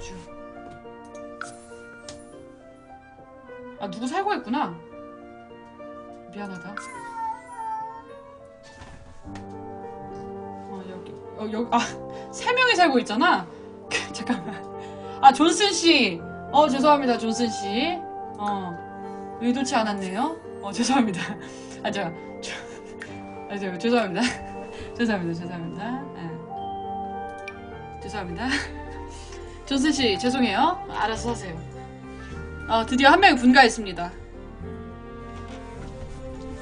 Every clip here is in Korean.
집중. 아 누구 살고 있구나. 미안하다. 어 여기 어 여기 아세 명이 살고 있잖아. 잠깐만. 아 존슨 씨. 어 죄송합니다 존슨 씨. 어 의도치 않았네요. 어 죄송합니다. 아 제가 저, 아 제가 죄송합니다. 죄송합니다 죄송합니다. 예. 죄송합니다. 존슨 씨 죄송해요. 알아서 하세요. 어 드디어 한 명이 분가했습니다.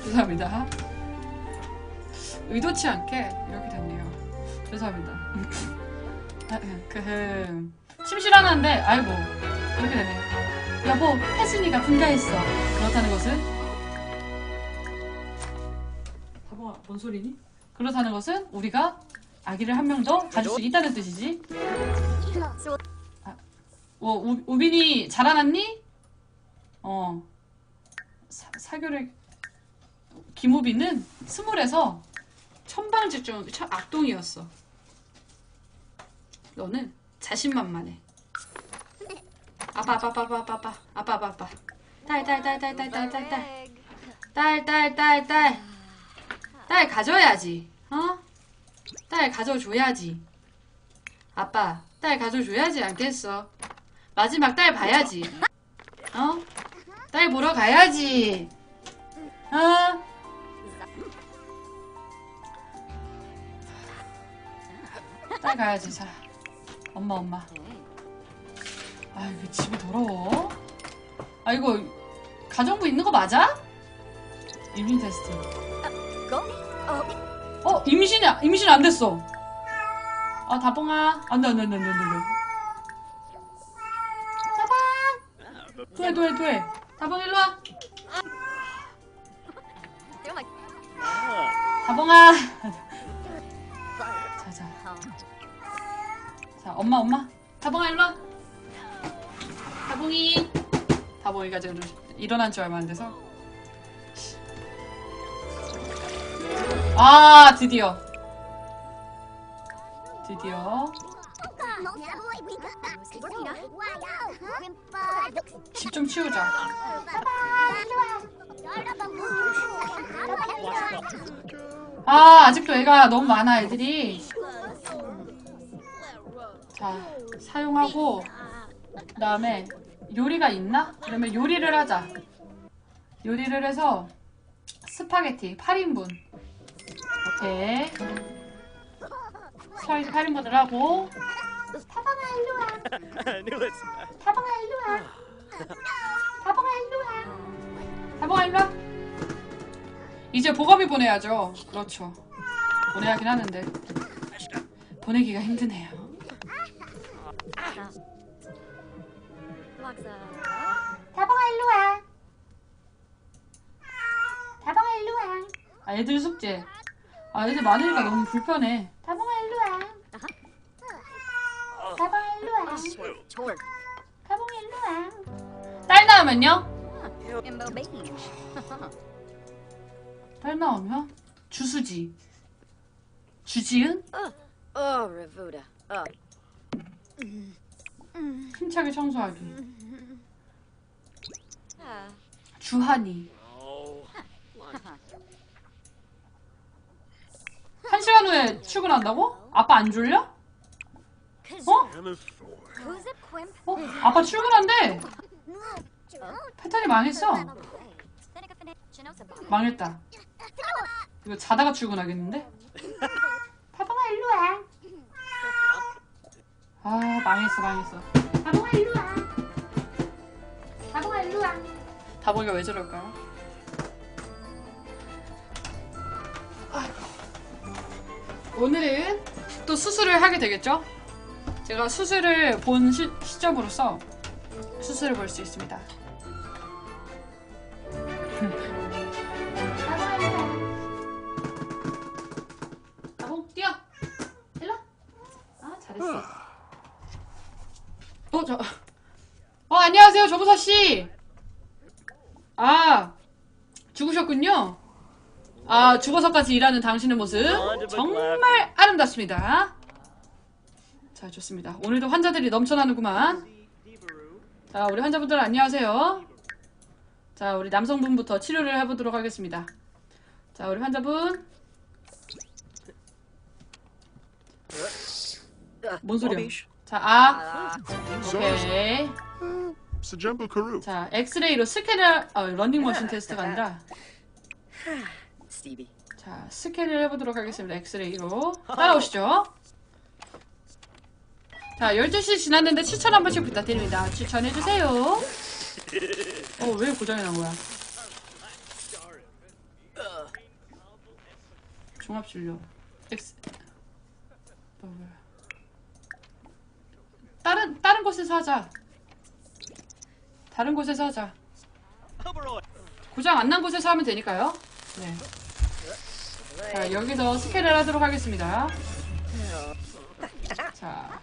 죄송합니다. 의도치 않게 이렇게 됐네요. 죄송합니다. 아, 그 침실하는데 아이고 이렇게 되네요. 여보 혜순이가 분가했어. 그렇다는 것은 바보야 뭔 소리니? 그렇다는 것은 우리가 아기를 한 명 더 가질 수 있다는 뜻이지. 아, 어, 우, 우빈이 자라났니? 어 사, 사교를 김우빈은 스물에서 천방지중 참 악동이었어. 너는 자신만만해. 아빠 아빠 아빠 아빠 아빠 아빠 아빠 아빠 딸딸딸딸딸딸딸딸 딸 딸 딸 딸 딸 가져야지 어? 딸 가져줘야지 아빠 딸 가져줘야지 않겠어 마지막 딸 봐야지. 어? 딸 보러 가야지. 어? 딸 가야지 자. 엄마 엄마. 아 이거 집이 더러워. 아 이거 가정부 있는 거 맞아? 임신 테스트. 어 임신이 임신 안 됐어. 아 다봉아. 안돼 안돼 안돼 안돼 안돼 다봉 도해 도해 도해. 다봉 일로 와. 다봉아. 자 자. 자 엄마 엄마. 다봉아 일로 와. 다봉이. 다봉이가 지금 일어난 지 얼마 안 돼서. 아 드디어. 드디어 집좀 치우자. 아 아직도 애가 너무 많아 애들이. 자 사용하고 그 다음에 요리가 있나? 그러면 요리를 하자. 요리를 해서 스파게티 8인분. 오케이. 스파게티 8인분을 하고 타방아 일로 와. 타방아 일로 와 타방아 일로 와 타방아 일로 와 이제 보검이 보내야죠 그렇죠 보내야 하긴 하는데 보내기가 힘드네요 다봉아 일로 와. 다봉아 일로 와. 아 애들 숙제. 아 애들 많으니까 너무 불편해. 다봉아 일로 와. 다봉아 일로 와. 다봉아 일로 와. 딸 나오면요? 딸 나오면 주수지. 주지은 Oh, Ravuda. Oh, 힘차게 청소하기. ah. 주한이. Oh. 한 시간 후에 출근한다고? 아빠 안 졸려? 어? 어? 아빠 출근한대. 패턴이 망했어. 망했다. 이거 자다가 출근하겠는데? 다봉아 일로 와. 아 망했어 망했어. 다봉아 일로 와. 다봉아 일로 와. 다봉이가 왜 저럴까요? 아이고. 오늘은 또 수술을 하게 되겠죠? 제가 수술을 본 시, 시점으로서 수술을 볼 수 있습니다. 나봉 뛰어. 일로. 아 잘했어. 어 저. 어 안녕하세요 조부서 씨. 아 죽으셨군요. 아 죽어서까지 일하는 당신의 모습 정말 아름답습니다. 자, 좋습니다. 오늘도 환자들이 넘쳐나는구만. 자, 우리 환자분들 안녕하세요. 자, 우리 남성분부터 치료를 해보도록 하겠습니다. 자, 우리 환자분. 뭔 소리야? 자, 아. 오케이. 자, 엑스레이로 스캔을, 어, 런닝머신 테스트가 아니라. 자, 스캔을 해보도록 하겠습니다. 엑스레이로. 따라오시죠. 자, 12시 지났는데 추천 한 번씩 부탁드립니다. 추천해주세요. 어, 왜 고장이 난 거야? 종합진료. 엑스. 다른, 다른 곳에서 하자. 다른 곳에서 하자. 고장 안 난 곳에서 하면 되니까요. 네. 자, 여기서 스캔을 하도록 하겠습니다. 자,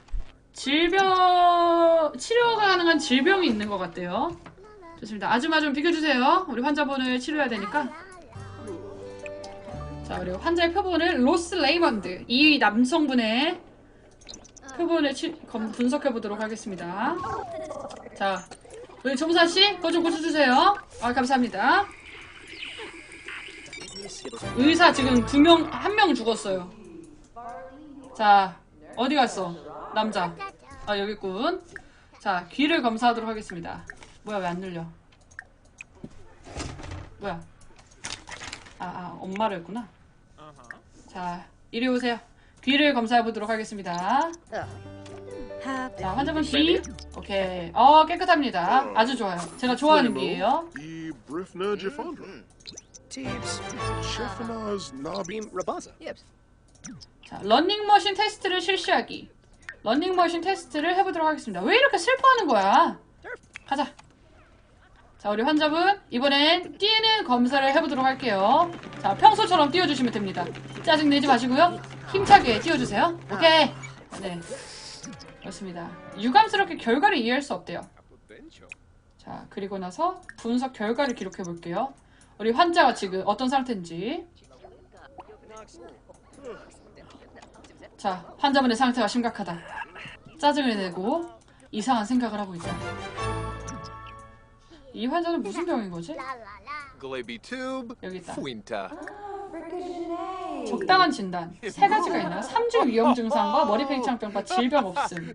질병, 치료가 가능한 질병이 있는 것 같대요. 좋습니다. 아줌마 좀 비켜주세요. 우리 환자분을 치료해야 되니까. 자, 그리고 환자의 표본을 로스 레이먼드, 이 남성분의 표본을 치, 검, 분석해 보도록 하겠습니다. 자, 우리 조무사 씨, 그거 좀 고쳐주세요. 아, 감사합니다. 의사 지금 두 명, 한 명 죽었어요. 자, 어디 갔어? 남자. 아, 여기 있군. 자, 귀를 검사하도록 하겠습니다. 뭐야, 왜 안 눌려? 뭐야? 아, 아, 엄마를 했구나. 자, 이리 오세요. 귀를 검사해 보도록 하겠습니다. 자, 환자분 귀. 오케이. 어, 깨끗합니다. 아주 좋아요. 제가 좋아하는 귀예요. Beam Rabaza. 자, 런닝머신 테스트를 실시하기. 런닝머신 테스트를 해보도록 하겠습니다. 왜 이렇게 슬퍼하는 거야? 가자. 자, 우리 환자분 이번엔 뛰는 검사를 해보도록 할게요. 자, 평소처럼 뛰어주시면 됩니다. 짜증 내지 마시고요. 힘차게 뛰어주세요. 오케이. 네. 그렇습니다. 유감스럽게 결과를 이해할 수 없대요. 자, 그리고 나서 분석 결과를 기록해 볼게요. 우리 환자가 지금 어떤 상태인지. 자, 환자분의 상태가 심각하다. 짜증을 내고 이상한 생각을 하고 있다. 이 환자는 무슨 병인 거지? Glaby tube. 여기 있다. Fuinta. 적당한 진단. 세 가지가 있나요? 3주 위험 증상과 머리 팽창병과 질병 없음.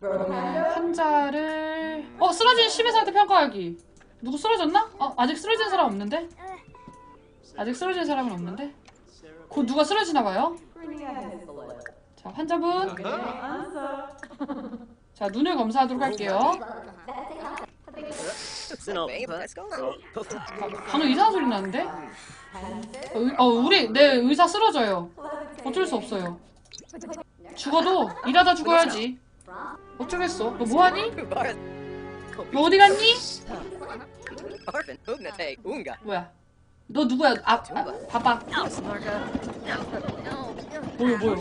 그러면 환자를 어 쓰러진 심해 상태 평가하기. 누구 쓰러졌나? 어 아직 쓰러진 사람 없는데? 아직 쓰러진 사람은 없는데? 곧 누가 쓰러지나 봐요. 자 환자분. 자 눈을 검사하도록 할게요. 방금 이상한 소리 나는데? 어, 우리 내 의사 쓰러져요. 어쩔 수 없어요. 죽어도 일하다 죽어야지. 어쩌겠어? 너 뭐하니? 너 어디 갔니? 뭐야? 너 누구야? 아, 아 봐봐. 뭐요, 뭐요?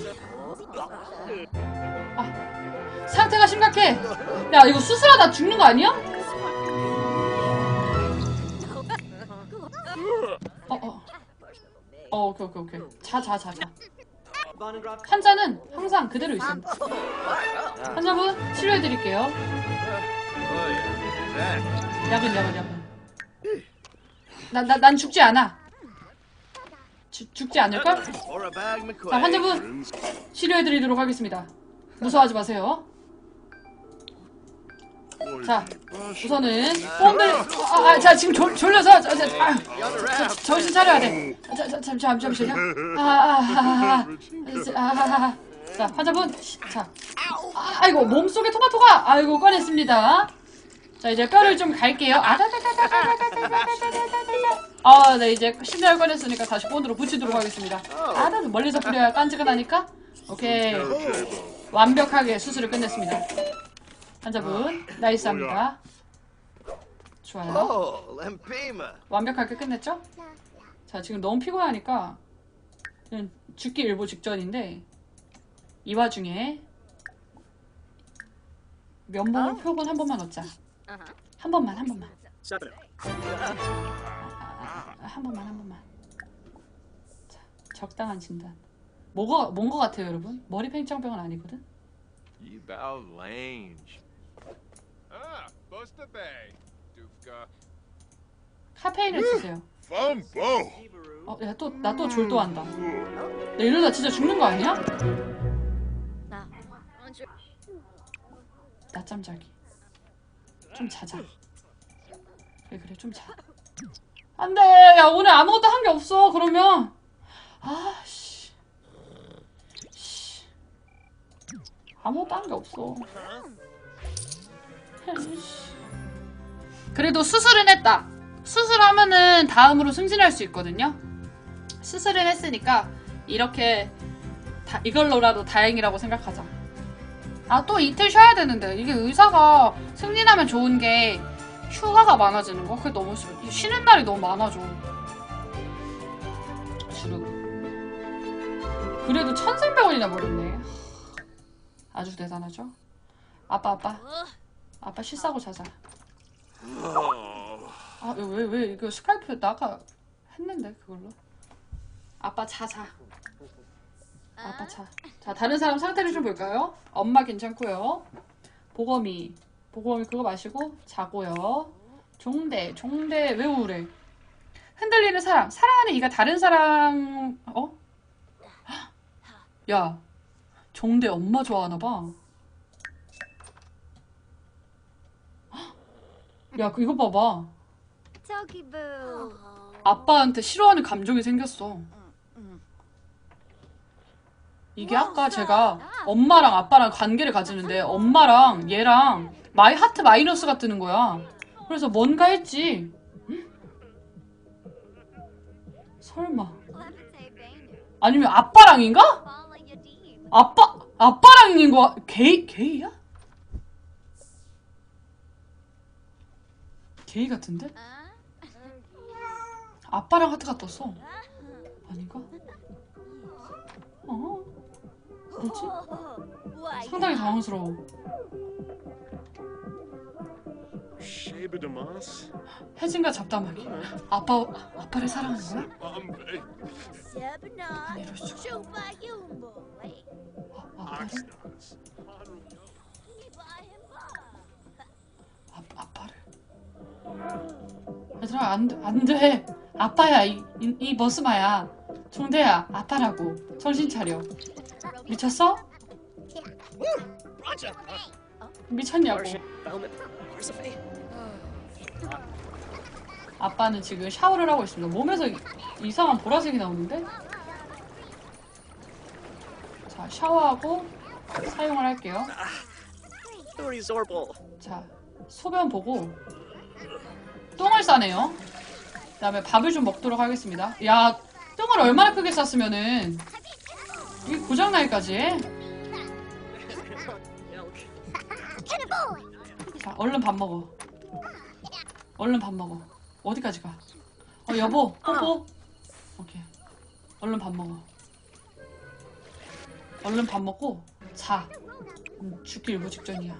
아, 상태가 심각해. 야, 이거 수술하다 죽는 거 아니야? 어, 어. 어, 오케이, 오케이, 오케이. 자, 자, 자, 자. 환자는 항상 그대로 있습니다. 환자분 치료해드릴게요. 야근, 야근, 야근. 나, 나, 난 죽지 않아. 죽- 죽지 McQuaid. 자, 환자분 치료해드리도록 하겠습니다. 무서워하지 마세요. 자, 우선은 뽕들. 아, 아, 자 지금 졸, 졸려서 저, 저, 아, 저, 정신 차려야 돼. 자, 자, 잠, 잠, 잠시만요. 아, 아, 아, 아, 아, 아, 아. 자, 환자분, 자, 아, 아이고 몸 속에 토마토가, 아이고 꺼냈습니다. 자, 이제 뼈를 좀 갈게요. 아, 아, 네 이제 신발 꺼냈으니까 다시 본드로 붙이도록 하겠습니다. 아, 나 멀리서 뿌려야 깐지가 나니까. 오케이. 완벽하게 수술을 끝냈습니다. 환자분 나이스합니다. 좋아요. Oh. 완벽하게 끝냈죠? 자 지금 너무 피곤하니까 죽기 일보 직전인데 이 와중에 면봉을 표본 한 번만 얻자. 한 번만 한 번만. 아, 한 번만 한 번만. 자 적당한 진단. 뭐가 뭔 거 같아요, 여러분? 머리 팽창병은 아니거든. You bow lange. Ah, Buster Bay. Dufka. 카페인을 드세요. Fumbo. 어, 야, 또, 나 또 졸도한다. 나 이러다 진짜 죽는 거 아니야? Your 낮잠 자기. 좀 자자. 그래, 그래, 좀 자. 안 돼! 야, 오늘 아무것도 한 게 없어, 그러면. 아, 씨. 씨. 아무것도 한 게 없어. 씨. 그래도 수술은 했다. 수술하면은 다음으로 승진할 수 있거든요. 수술은 했으니까 이렇게 다, 이걸로라도 다행이라고 생각하자. 아, 또 이틀 쉬어야 되는데. 이게 의사가 승진하면 좋은 게 휴가가 많아지는 거? 그게 너무 싫어. 이 쉬는 날이 너무 많아져. 주르. 그래도 1300원이나 벌었네. 아주 대단하죠? 아빠, 아빠. 아빠 쉬 싸고 자자. 아, 왜, 왜, 이거 스카이프 나 아까 했는데, 그걸로. 아빠 자자. 아빠 자. 자, 다른 사람 상태를 좀 볼까요? 엄마 괜찮고요. 보검이. 보검이 그거 마시고 자고요. 종대. 종대 왜 우울해? 흔들리는 사랑. 사랑하는 이가 다른 사람 어? 헉! 야. 종대 엄마 좋아하나 봐. 헉! 야, 그 이거 봐봐. Toki Boo. 아빠한테 싫어하는 감정이 생겼어. 이게 아까 제가 엄마랑 아빠랑 관계를 가지는데 엄마랑 얘랑 마이 하트 마이너스가 뜨는 거야. 그래서 뭔가 했지. 응? 설마. 아니면 아빠랑인가? 아빠 아빠랑인 거 게이 게이야? 게이 같은데? 아빠랑 하트가 떴어. 아닌가? 뭐지? 상당히 당황스러워. 혜진과 잡담하기. 아빠 아빠를 사랑하는 거야? 이럴 수가. 아, 아빠를. 아, 아빠를. 얘들아 안돼 안돼. 아빠야 이, 이, 이 머스마야. 종대야 아빠라고. 정신 차려. 미쳤어? 미쳤냐고. 아빠는 지금 샤워를 하고 있습니다. 몸에서 이- 이상한 보라색이 나오는데? 자, 샤워하고 사용을 할게요. 자, 소변 보고 똥을 싸네요. 그 다음에 밥을 좀 먹도록 하겠습니다. 야, 똥을 얼마나 크게 쌌으면은 이게 고장날까지 해? 자, 얼른 밥 먹어. 얼른 밥 먹어. 어디까지 가? 어, 여보, 뽀뽀. 오케이. 얼른 밥 먹어. 얼른 밥 먹고 자. 음, 죽기 일보 직전이야.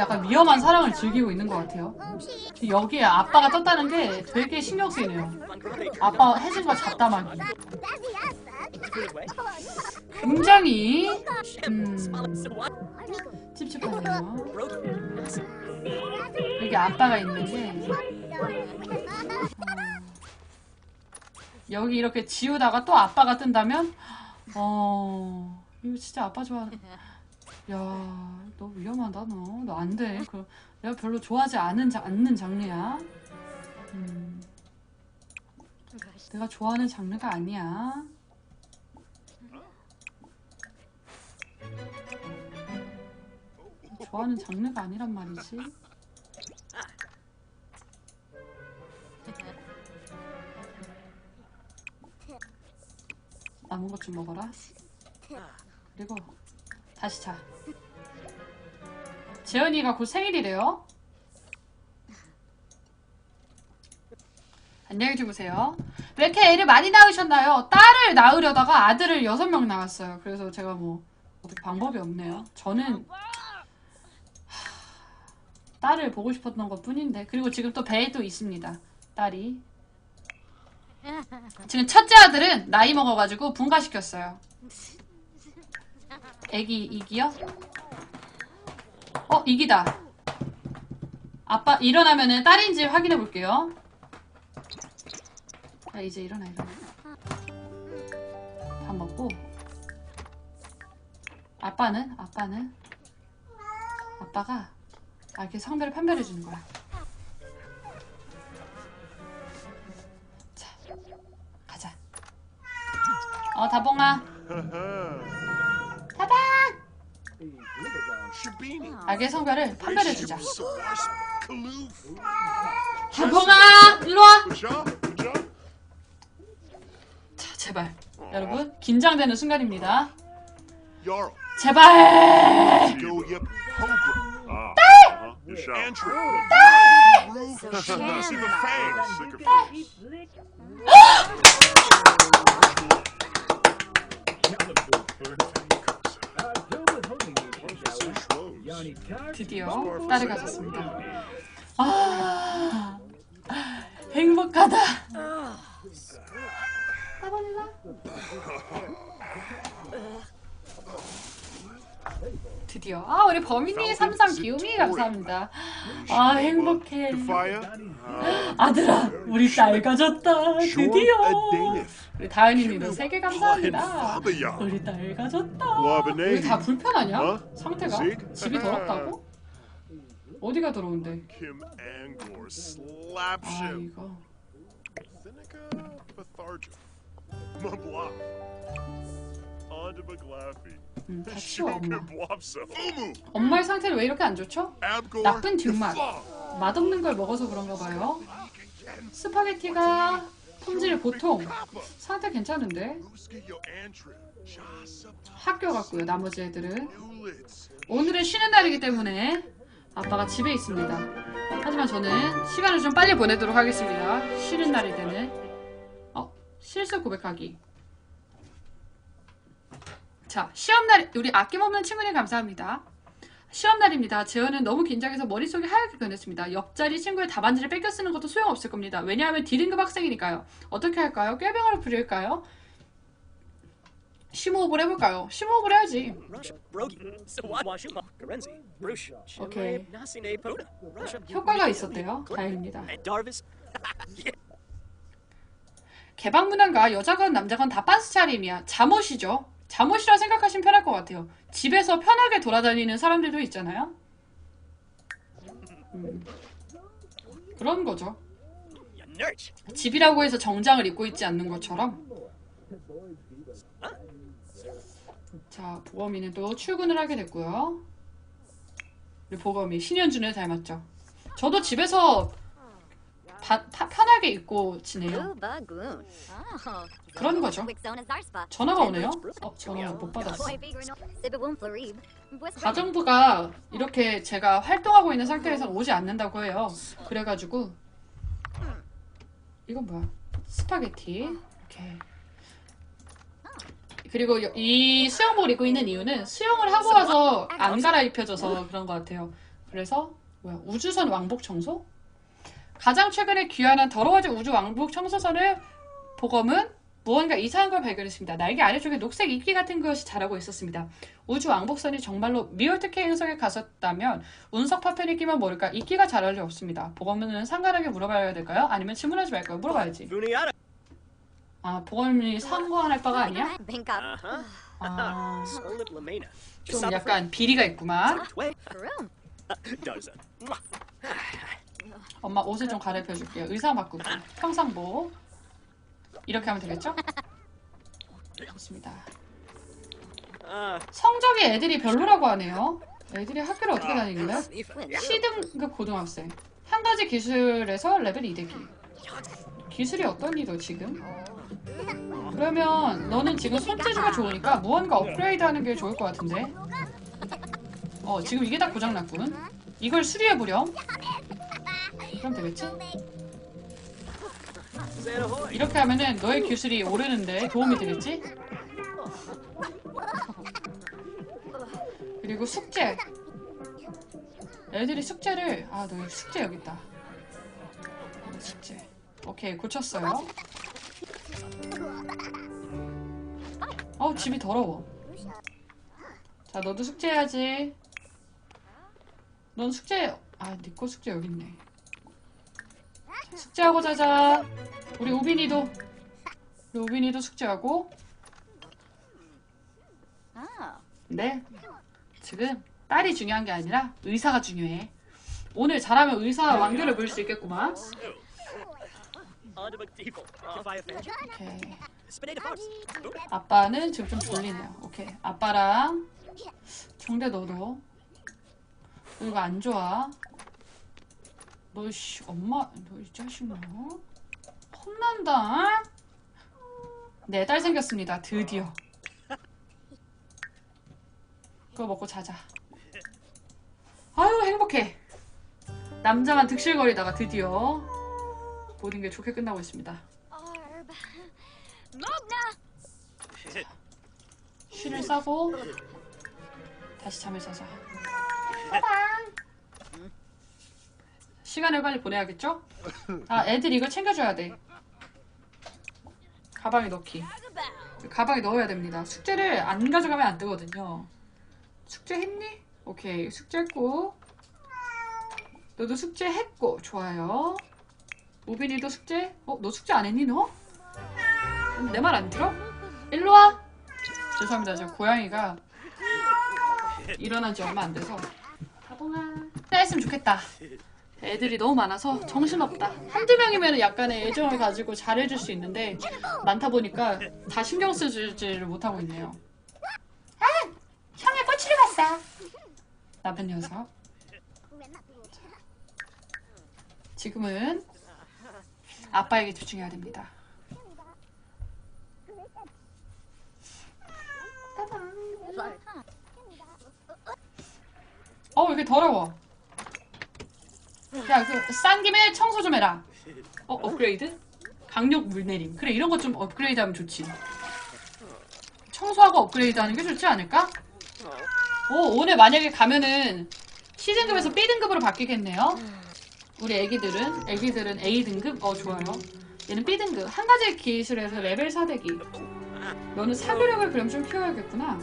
약간 위험한 사랑을 즐기고 있는 것 같아요. 여기에 아빠가 떴다는 게 되게 신경 쓰이네요. 아빠 혜진과 잡담하기. 굉장히 음? 찝찝하네요. 여기 아빠가 있는 게 여기 이렇게 지우다가 또 아빠가 뜬다면 어 이거 진짜 아빠 좋아. 야 너 위험하다 너. 너 안 돼. 그 내가 별로 좋아하지 않은 자, 않는 장르야. 음, 내가 좋아하는 장르가 아니야. 좋아하는 장르가 아니란 말이지. 남은 것 좀 먹어라. 그리고 다시 자. 재현이가 곧 생일이래요. 안녕히 주무세요. 왜 이렇게 애를 많이 낳으셨나요? 딸을 낳으려다가 아들을 여섯 명 낳았어요. 그래서 제가 뭐 어떻게 방법이 없네요. 저는 딸을 보고 싶었던 것 뿐인데 그리고 지금 또 배에도 있습니다 딸이 지금 첫째 아들은 나이 먹어가지고 분가시켰어요 애기 이기요? 어 이기다 아빠 일어나면은 딸인지 확인해 볼게요 야 이제 일어나 일어나 밥 먹고 아빠는 아빠는 아빠가 아, 이렇게 성별을 판별해 주는 거야. 자, 가자. 어, 다봉아. 알게 성별을 판별해 주자. Sawas Kaloof. 다봉아, 일로 와. Baja? Baja? 자, 제발. 여러분, 긴장되는 순간입니다. 제발. Go yip 드디어 딸을 가졌습니다. 아, 행복하다. 따봉이 드디어 아 우리 범인이 삼삼 기움이 감사합니다. 아 행복해. 아들아 우리 딸 가 졌다 Sean 드디어. 우리 다은이님도 세개 감사합니다. 우리 딸 가 졌다. Wabanay. 우리 다 불편하냐? 어? 상태가? 집이 더럽다고? 어디가 더러운데? 아. 이거. Mabla. Onda Baglafi. 음, 다 치워 엄마. Umu. 엄마의 상태는 왜 이렇게 안 좋죠? 나쁜 뒷맛. 맛없는 걸 먹어서 그런가 봐요. 스파게티가 품질 보통. 상태 괜찮은데? 학교 갔고요. 나머지 애들은. 오늘은 쉬는 날이기 때문에 아빠가 집에 있습니다. 하지만 저는 시간을 좀 빨리 보내도록 하겠습니다. 쉬는 날이 되는 어 실수 고백하기. 자 시험 날 우리 아낌없는 친구님 감사합니다. 시험 날입니다. 재현은 너무 긴장해서 머릿속이 하얗게 변했습니다. 옆자리 친구의 답안지를 뺏겨 쓰는 것도 소용없을 겁니다. 왜냐하면 D등급 학생이니까요. 어떻게 할까요? 꾀병으로 부릴까요? 심호흡을 해볼까요? 심호흡을 해야지. Russia, 효과가 있었대요. 다행입니다. 개방문화가 여자건 남자건 다 빤스 차림이야. 잠옷이죠. 잠옷이라 생각하시면 편할 것 같아요. 집에서 편하게 돌아다니는 사람들도 있잖아요. 음, 그런 거죠. 집이라고 해서 정장을 입고 있지 않는 것처럼. 자, 보검이는 또 출근을 하게 됐고요. 우리 보검이 신현준을 닮았죠. 저도 집에서 바- 파- 편하게 입고 지내요. Oh. 그런 거죠. Wixona Zarspa. 전화가 오네요. 어, 전화 못 받았어. 가정부가 이렇게 제가 활동하고 있는 상태에서 오지 않는다고 해요. 그래가지고 이건 뭐야? 스파게티. 이렇게. 그리고 여- 이 수영복을 입고 있는 이유는 수영을 하고 와서 안 갈아입혀져서 그런 것 같아요. 그래서 뭐야? 우주선 왕복 청소? 가장 최근에 귀환한 더러워진 우주 왕복 청소선을 보검은 무언가 이상한 걸 발견했습니다. 날개 아래쪽에 녹색 이끼 같은 것이 자라고 있었습니다. 우주 왕복선이 정말로 미월특혜 행성에 갔었다면 운석 파편이 끼면 모를까 이끼가 자랄 리 없습니다. 보검은 상관하게 물어봐야 될까요? 아니면 질문하지 말까요? 물어봐야지. 아 보검이 상관할 바가 아니야? 아. 좀 약간 비리가 있구만. 엄마 옷을 좀 갈아입혀 줄게요. 의사 바꾸기. 평상복. 이렇게 하면 되겠죠? 좋습니다. 성적이 애들이 별로라고 하네요. 애들이 학교를 어떻게 다니길래? Flint. C등급 고등학생. 한 가지 기술에서 레벨 2대기. 기술이 어떠니 너 지금? 그러면 너는 지금 손재주가 좋으니까 무언가 업그레이드 하는 게 좋을 것 같은데? 어 지금 이게 다 고장났군. 이걸 수리해보렴. 그럼 되겠지? 이렇게 하면은 너의 기술이 오르는데 도움이 되겠지? 그리고 숙제. 애들이 숙제를 아너 숙제 여기 있다. 너 숙제. 오케이 고쳤어요. 어우 집이 더러워. 자 너도 숙제해야지. 넌 숙제 아네 거 숙제 여기 있네. 숙제하고 자자. 우리 우빈이도 우리 우빈이도 숙제하고. 네. 지금 딸이 중요한 게 아니라 의사가 중요해. 오늘 잘하면 의사 왕교를 물수 있겠구만. 오케이. 아빠는 지금 좀 졸리네요. 오케이. 아빠랑 정대 너도. 너 이거 안 좋아. 너, 씨, 엄마, 너 이 자식 너. 혼난다. 네, 딸 생겼습니다. 드디어. 그거 먹고 자자. 아유, 행복해. 남자만 득실거리다가 드디어 모든 게 좋게 끝나고 있습니다. 쉬를 싸고 다시 잠을 자자. 시간을 빨리 보내야겠죠? 아, 애들 이걸 챙겨줘야 돼. 가방에 넣기. 가방에 넣어야 됩니다. 숙제를 안 가져가면 안 되거든요. 숙제 했니? 오케이, 숙제 했고. 너도 숙제 했고, 좋아요. 우빈이도 숙제? 어, 너 숙제 안 했니, 너? 내 말 안 들어? 일로 와! 죄송합니다. 저 고양이가 일어난 지 얼마 안 돼서. 가봉아. 했으면 좋겠다. 애들이 너무 많아서 정신없다. 한두 명이면 약간의 애정을 가지고 잘해줄 수 있는데 많다 보니까 다 신경 쓰지를 못하고 있네요. 아! 형의 꼬치를 봤어. 나쁜 녀석. 지금은 아빠에게 집중해야 됩니다. 어, 왜 이렇게 더러워? 야, 그, 싼 김에 청소 좀 해라. 어, 업그레이드? 강력 물내림. 그래, 이런 거좀 업그레이드 하면 좋지. 청소하고 업그레이드 하는 게 좋지 않을까? 오, 오늘 만약에 가면은 C등급에서 B등급으로 바뀌겠네요. 우리 애기들은, 애기들은 A등급? 어, 좋아요. 얘는 B등급. 한 가지 기술에서 레벨 4대기. 너는 사교력을 그럼 좀 키워야겠구나.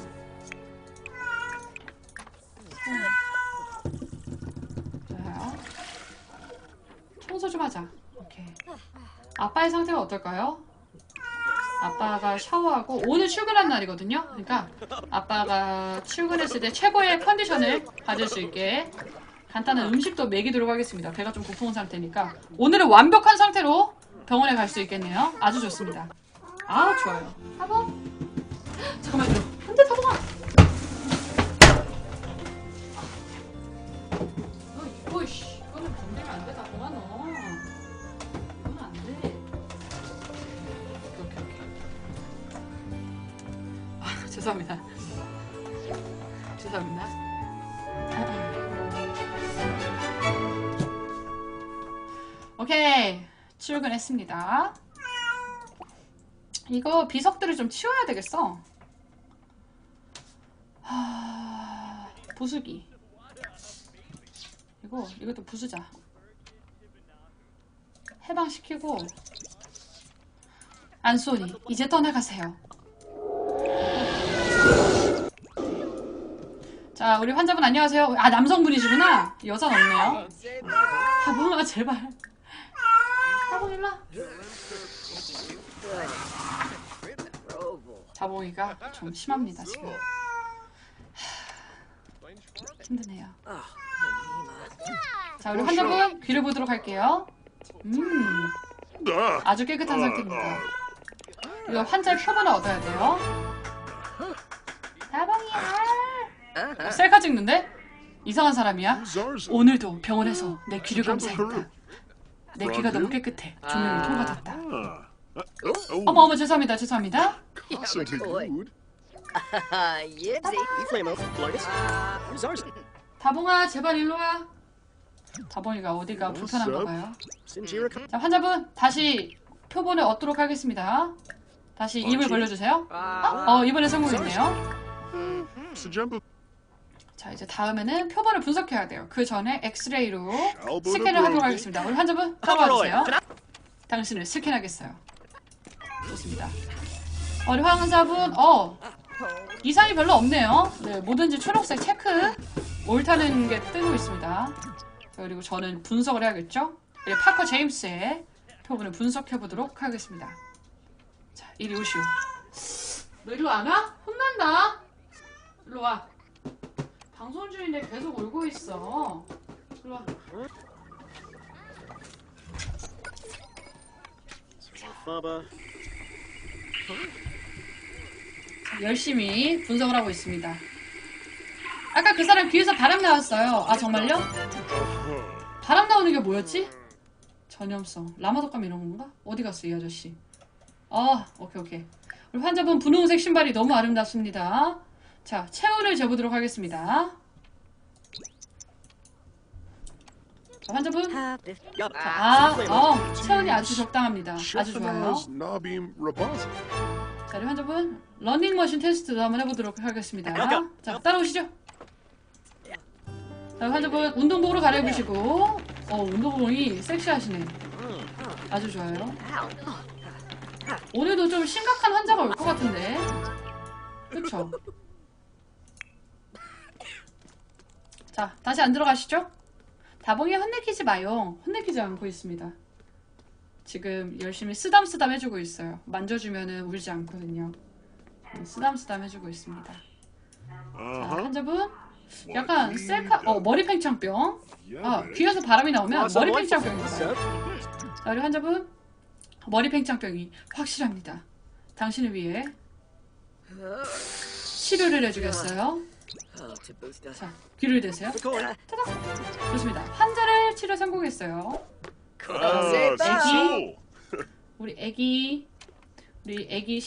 청소 좀 하자. 오케이. 아빠의 상태가 어떨까요? 아빠가 샤워하고 오늘 출근한 날이거든요. 그러니까 아빠가 출근했을 때 최고의 컨디션을 가질 수 있게 간단한 음식도 먹이도록 하겠습니다. 배가 좀 고픈 상태니까 오늘은 완벽한 상태로 병원에 갈 수 있겠네요. 아주 좋습니다. 아 좋아요. 타봉. 잠깐만요. 안돼 타봉아. 죄송합니다. 죄송합니다. 오케이 출근했습니다. 이거 비석들을 좀 치워야 되겠어. 하... 부수기. 이거 이것도 부수자. 해방시키고 안소니 이제 떠나가세요. 자 우리 환자분 안녕하세요. 아 남성분이시구나. 여자는 없네요. 아 뭐야 제발. 자봉 일로 와. 자봉이가 좀 심합니다 지금. 힘드네요. 자 우리 환자분 귀를 보도록 할게요. 음 아주 깨끗한 상태입니다. 이거 환자의 표본을 얻어야 돼요. 자봉이야. 어, 셀카 찍는데? 이상한 사람이야? 오늘도 병원에서 내 귀를 감사했다. 내 귀가 너무 깨끗해. 조명이 통과됐다. Ah. Uh, oh, 어머 어머 죄송합니다 죄송합니다. Largus. Zarza. 다봉아 제발 일로 와. 다봉이가 어디가 불편한가 봐요. 자 환자분 다시 표본을 얻도록 하겠습니다. 다시 입을 벌려주세요. 어 이번에 성공했네요. 자, 이제 다음에는 표본을 분석해야 돼요. 그 전에 엑스레이로 스캔을 하도록. 하겠습니다. 우리 환자분 따라와주세요. 당신을 스캔하겠어요. 좋습니다. 어, 우리 환자분, 어, 이상이 별로 없네요. 네, 뭐든지 초록색 체크 옳다는 게 뜨고 있습니다. 자, 그리고 저는 분석을 해야겠죠? 네, 파커 제임스의 표본을 분석해 보도록 하겠습니다. 자, 이리 오시오. 너 이리 안 와? 혼난다. 일로 와. 방송 중인데 계속 울고 있어. 일로 와. Faba. 열심히 분석을 하고 있습니다. 아까 그 사람 귀에서 바람 나왔어요. 아 정말요? 바람 나오는 게 뭐였지? 전염성. 라마독감 이런 건가? 어디 갔어 이 아저씨? 아 오케이 오케이. 우리 환자분 분홍색 신발이 너무 아름답습니다. 자 체온을 재보도록 하겠습니다. 자, 환자분. Yup. 아, 어, 체온이 아주 적당합니다. 아주 좋아요. 자, 우리 환자분 러닝머신 테스트도 한번 해보도록 하겠습니다. 자, 따라오시죠. 자, 환자분 운동복으로 갈아입으시고 어, 운동복이 섹시하시네. 아주 좋아요. 오늘도 좀 심각한 환자가 올 것 같은데. 그쵸? 자, 다시 안 들어가시죠? 다봉이 혼내키지 마요. 혼내키지 않고 있습니다. 지금 열심히 쓰담쓰담 해주고 있어요. 만져주면은 울지 않거든요. 네, 쓰담쓰담 해주고 있습니다. 자. 환자분 약간 셀카, 어 머리 팽창병. 아 man. 귀에서 바람이 나오면 Awesome 머리. 팽창병입니다. Sir. 자, 우리 환자분 머리 팽창병이 확실합니다. 당신을 위해 치료를 해주겠어요. 자, 귀를 대세요. Record. 좋습니다. 환자를 치료 성공했어요. Ah, Becky. so. 우리 애기, 우리 애기